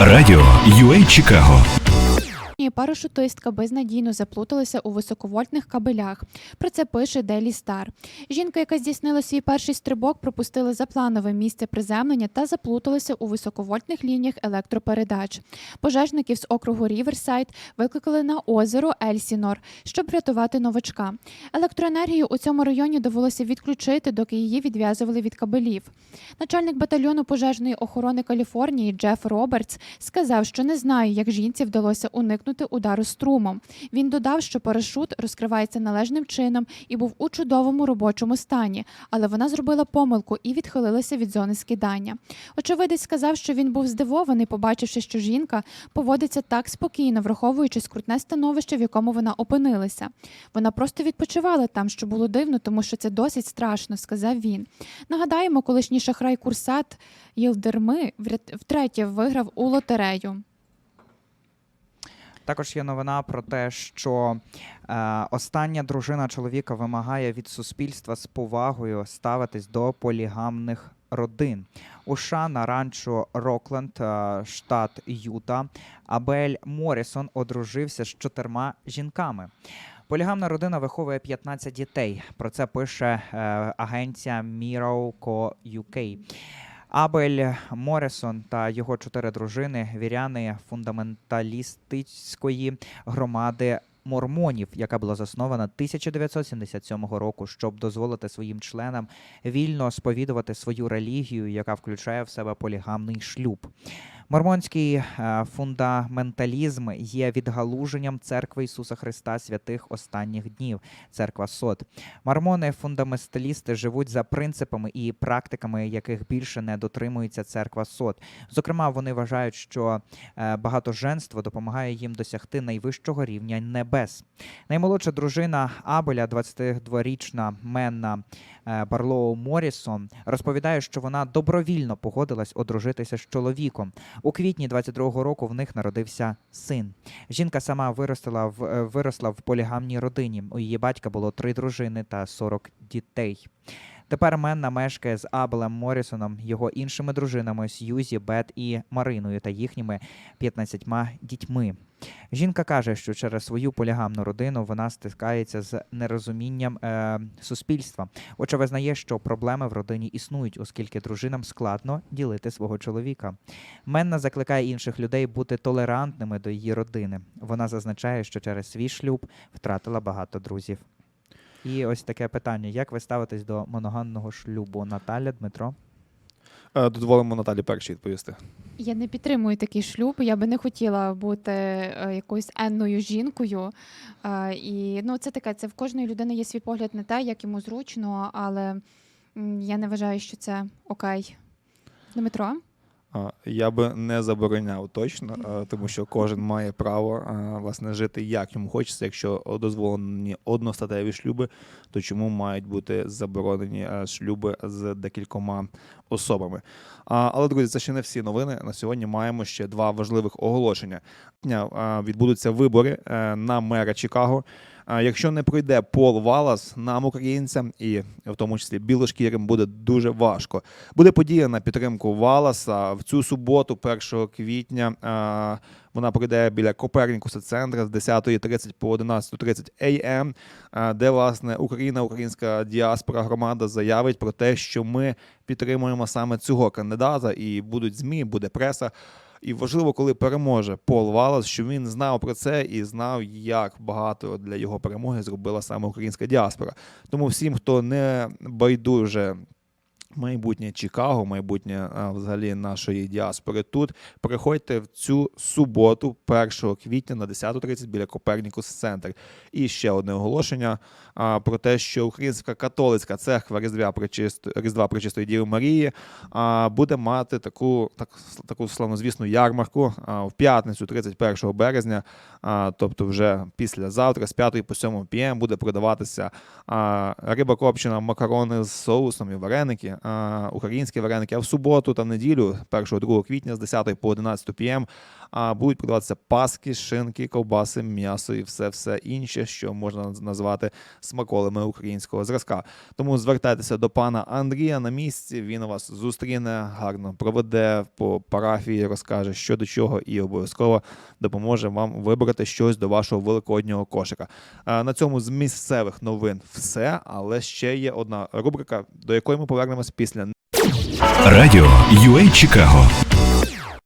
Радіо UA Чикаго. Парашутистка безнадійно заплуталася у високовольтних кабелях. Про це пише Daily Star. Жінка, яка здійснила свій перший стрибок, пропустила запланове місце приземлення та заплуталася у високовольтних лініях електропередач. Пожежників з округу Ріверсайд викликали на озеро Ельсінор, щоб врятувати новачка. Електроенергію у цьому районі довелося відключити, доки її відв'язували від кабелів. Начальник батальйону пожежної охорони Каліфорнії Джеф Робертс сказав, що не знає, як жінці вдалося уникнути удару струмом. Він додав, що парашут розкривається належним чином і був у чудовому робочому стані, але вона зробила помилку і відхилилася від зони скидання. Очевидець сказав, що він був здивований, побачивши, що жінка поводиться так спокійно, враховуючи скрутне становище, в якому вона опинилася. Вона просто відпочивала там, що було дивно, тому що це досить страшно, сказав він. Нагадаємо, колишній шахрай Курсат Єлдерми втретє виграв у лотерею. Також є новина про те, що е, остання дружина чоловіка вимагає від суспільства з повагою ставитись до полігамних родин. У США на ранчо Рокленд, е, штат Юта, Абель Морісон одружився з чотирма жінками. Полігамна родина виховує 15 дітей. Про це пише е, агенція Miracle UK. Абель Моресон та його чотири дружини віряни фундаменталістичної громади мормонів, яка була заснована 1977 року, щоб дозволити своїм членам вільно сповідувати свою релігію, яка включає в себе полігамний шлюб. Мормонський е, фундаменталізм є відгалуженням церкви Ісуса Христа святих останніх днів, церква Сот. Мормони фундаменталісти живуть за принципами і практиками, яких більше не дотримується церква Сот. Зокрема, вони вважають, що е, багатоженство допомагає їм досягти найвищого рівня небес. Наймолодша дружина Абеля, 22-річна Менна е, Барлоу Морісон, розповідає, що вона добровільно погодилась одружитися з чоловіком. У квітні 22-го року в них народився син. Жінка сама виростила в е, виросла в полігамній родині. У її батька було три дружини та 40 дітей. Тепер Менна мешкає з Абелем Морісоном, його іншими дружинами Сьюзі, Бет і Мариною та їхніми 15 дітьми. Жінка каже, що через свою полігамну родину вона стикається з нерозумінням е, суспільства. Отже, визнає, що проблеми в родині існують, оскільки дружинам складно ділити свого чоловіка. Менна закликає інших людей бути толерантними до її родини. Вона зазначає, що через свій шлюб втратила багато друзів. І ось таке питання: як ви ставитесь до моногамного шлюбу? Наталя, Дмитро? Е, Дозволимо Наталі перші відповісти. Я не підтримую такий шлюб. Я би не хотіла бути е, якоюсь енною жінкою. Е, і ну, це таке, це в кожної людини є свій погляд на те, як йому зручно, але я не вважаю, що це окей. Дмитро? Я би не забороняв точно, тому що кожен має право власне жити як йому хочеться. Якщо дозволені одностатеві шлюби, то чому мають бути заборонені шлюби з декількома особами? А, Але друзі, це ще не всі новини. На сьогодні маємо ще два важливих оголошення. Дня, е, Відбудуться вибори е, на мера Чикаго. Якщо не пройде Пол Валас, нам, українцям, і в тому числі білошкірим, буде дуже важко. Буде подія на підтримку Валаса в цю суботу, 1 квітня. Вона пройде біля Копернікуса центра з 10.30 по 11.30 АМ, де власне Україна, українська діаспора громада заявить про те, що ми підтримуємо саме цього кандидата, і будуть змі, буде преса. І важливо, коли переможе Пол Валас, що він знав про це і знав, як багато для його перемоги зробила саме українська діаспора. Тому всім, хто не байдуже майбутнє Чикаго, майбутнє а, взагалі нашої діаспори тут, приходьте в цю суботу, 1 квітня на 10.30 біля Копернікус Центр. І ще одне оголошення а, про те, що Українська католицька церква Різдва Пречисто- Різдва Пречистої Діви Марії а, буде мати таку, так, таку славнозвісну ярмарку а, в п'ятницю, 31 березня, а, тобто вже післязавтра, з 5 по 7 пм буде продаватися а, риба копчена, макарони з соусом і вареники. А, українські вареники. А в суботу та неділю, 1-2 квітня з 10 по 11 пм, будуть продаватися паски, шинки, ковбаси, м'ясо і все все інше, що можна назвати смаколами українського зразка. Тому звертайтеся до пана Андрія на місці. Він вас зустріне, гарно проведе по парафії, розкаже, що до чого, і обов'язково допоможе вам вибрати щось до вашого великоднього кошика. На цьому з місцевих новин все, але ще є одна рубрика, до якої ми повернемось після Радіо UA Чикаго